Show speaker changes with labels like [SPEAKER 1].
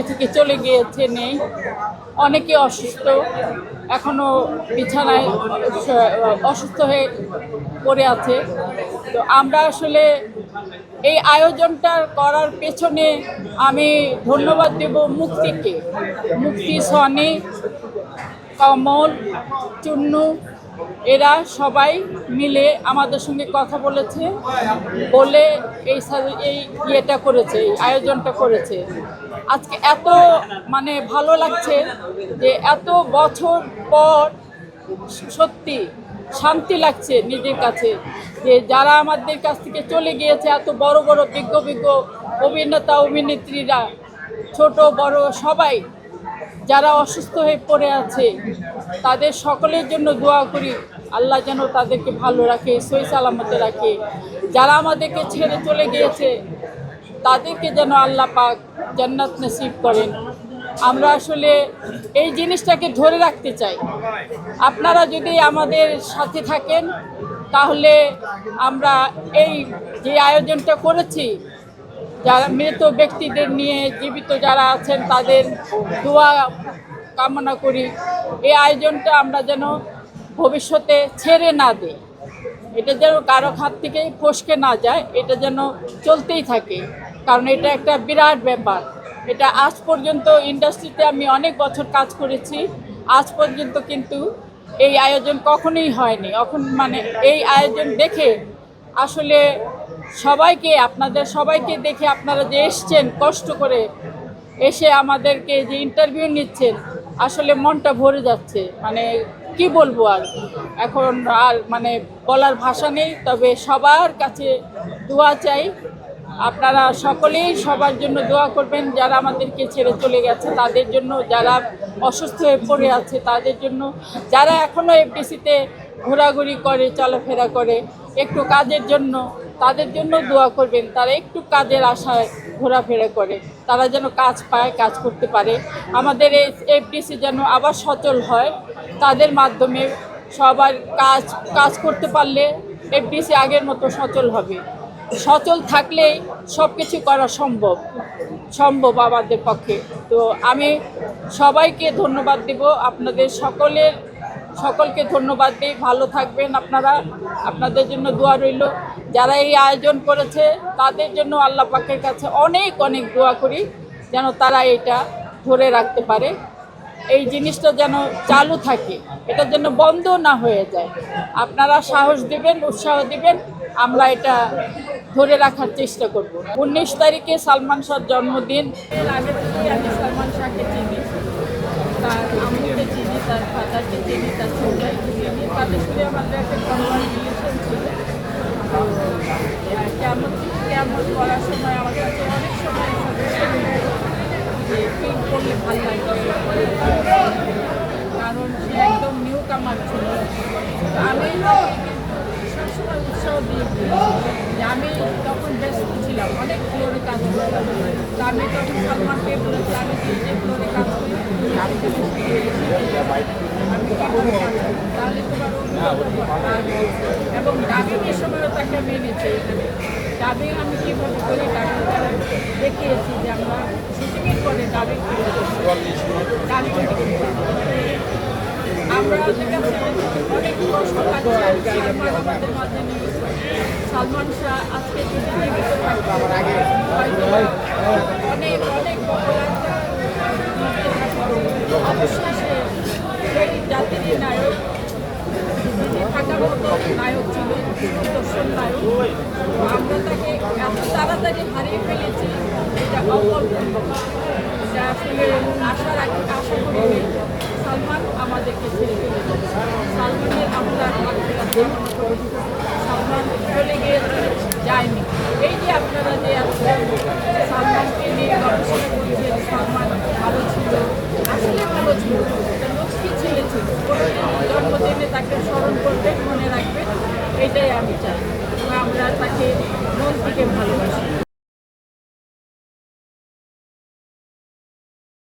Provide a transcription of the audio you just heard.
[SPEAKER 1] পৃথিবী থেকে চলে গিয়েছে, নেই। অনেকে অসুস্থ। এখনও বিছানায় অসুস্থ হয়ে পড়ে আছে। তো আমরা আসলে এই আয়োজনটা করার পেছনে আমি ধন্যবাদ দেব মুক্তিকে। মুক্তি সনি, কমল, চুন্নু এরা সবাই মিলে আমাদের সঙ্গে কথা বলেছে, বলে এই এই ইয়েটা করেছে, এই আয়োজনটা করেছে। আজকে এত মানে ভালো লাগছে যে এত বছর পর সত্যি শান্তি লাগছে নিজের কাছে, যে যারা আমাদের কাছ থেকে চলে গিয়েছে, এত বড় বড় বিজ্ঞ বিজ্ঞ অভিনেতা, অভিনেত্রীরা, ছোট বড় সবাই যারা অসুস্থ হয়ে পড়ে আছে, তাদের সকলের জন্য দোয়া করি। আল্লাহ যেন তাদেরকে ভালো রাখে সই সালামতে রাখে। যারা আমাদেরকে ছেড়ে চলে গিয়েছে, তাদেরকে যেন আল্লাহ পাক জান্নাত নসিব করেন। আমরা আসলে এই জিনিসটাকে ধরে রাখতে চাই। আপনারা যদি আমাদের সাথে থাকেন, তাহলে আমরা এই যে আয়োজনটা করেছি যারা মৃত ব্যক্তিদের নিয়ে জীবিত যারা আছেন, তাদের দোয়া কামনা করি। এই আয়োজনটা আমরা যেন ভবিষ্যতে ছেড়ে না দিই। এটা যেন কারও হাত থেকে ফসকে না যায়, এটা যেন চলতেই থাকে। কারণ এটা একটা বিরাট ব্যাপার। এটা আজ পর্যন্ত ইন্ডাস্ট্রিতে আমি অনেক বছর কাজ করেছি। আজ পর্যন্ত কিন্তু এই আয়োজন কখনোই হয়নি। এখন মানে এই আয়োজন দেখে আসলে সবাইকে, আপনাদের সবাইকে দেখে আপনারা যে এসছেন, কষ্ট করে এসে আমাদেরকে যে ইন্টারভিউ নিচ্ছেন, আসলে মনটা ভরে যাচ্ছে। মানে কি বলব আর? এখন আর মানে বলার ভাষা নেই, তবে সবার কাছে দোয়া চাই। আপনারা সকলেই সবার জন্য দোয়া করবেন, যারা আমাদেরকে ছেড়ে চলে গেছে, তাদের জন্য, যারা অসুস্থ হয়ে পড়ে আছে, তাদের জন্য। যারা এখনও এফডিসিতে ঘোরাঘুরি করে, চলাফেরা করে, একটু কাজের জন্য তাদের জন্য দোয়া করবেন। তারা একটু কাজের আশায় ঘোরাফেরা করে। তারা যেন কাজ পায়, কাজ করতে পারে। আমাদের এই এফডিসি যেন আবার সচল হয়, তাদের মাধ্যমে সবার কাজ কাজ করতে পারলে এফডিসি আগের মতো সচল হবে। সচল থাকলেই সব কিছু করা সম্ভব সম্ভব আমাদের পক্ষে। তো আমি সবাইকে ধন্যবাদ দেব। আপনাদের সকলের সকলকে ধন্যবাদ দিই। ভালো থাকবেন আপনারা। আপনাদের জন্য দোয়া রইল। যারা এই আয়োজন করেছে, তাদের জন্য আল্লাহ পাকের কাছে অনেক অনেক দোয়া করি, যেন তারা এটা ধরে রাখতে পারে। এই জিনিসটা যেন চালু থাকে এটা যেন বন্ধ না হয়ে যায়। আপনারা সাহস দিবেন, উৎসাহ দিবেন, আমরা এটা ধরে রাখার চেষ্টা করব। উনিশ তারিখে সালমান শাহর জন্মদিন। আগে সালমান শাহকে চিনি। তার তার ফাদারকে চিনি তার ছোটাইকে চিনি তাদের সাথে আমাদের একটা ফরওয়ার্ড রিলেশন ছিল কেমন কেমন করার সময় আমার কাছে অনেক সময় ফিল করলে ভালো লাগবে কারণ সে একদম নিউ কামার ছিল আমি সবসময় উৎসাহ দিয়ে আমি তখন ব্যস্ত ছিলাম অনেক ফ্লোরে কাজ করতাম তো আমি তখন সালমানকে বলেছি আমি যে ফ্লোরে কাজ করি আমি করব তাহলে তোমার এবং ডাবিংয়ের সময়ও তাকে আমি এনেছি এখানে ডাবিং আমি কীভাবে করি ডাবিং দেখিয়েছি যে আমরা শুটিংয়ের পরে ডাবিং ডাবিং আমরা যেটা সালমান শাহ আজকে অনেক অনেক বড় সেই জাতির নায়ক থাকার নায়ক ছিল দর্শন নায়ক আমরা তাকে এত তাড়াতাড়ি হারিয়ে ফেলেছি এটা অকল্পনীয় এটা আসলে আশা রাখি আশা করি সালমান আমাদেরকে ছেড়ে চলে যাবে সালমানের আমরা মাতৃকার কামনা করি সালমান চলে গিয়েছে যায়নি এই যে আপনারা যে আজকে সালমানকে নিয়ে গবেষণা করছেন সালমান ভালো ছিল আসলে ভালো ছিল একটা লক্ষ্মী ছেলে ছিল কোনোদিন জন্মদিনে তাকে স্মরণ করবেন এটাই আমি চাই। আমরা তাকে মন থেকে ভালোবাসি।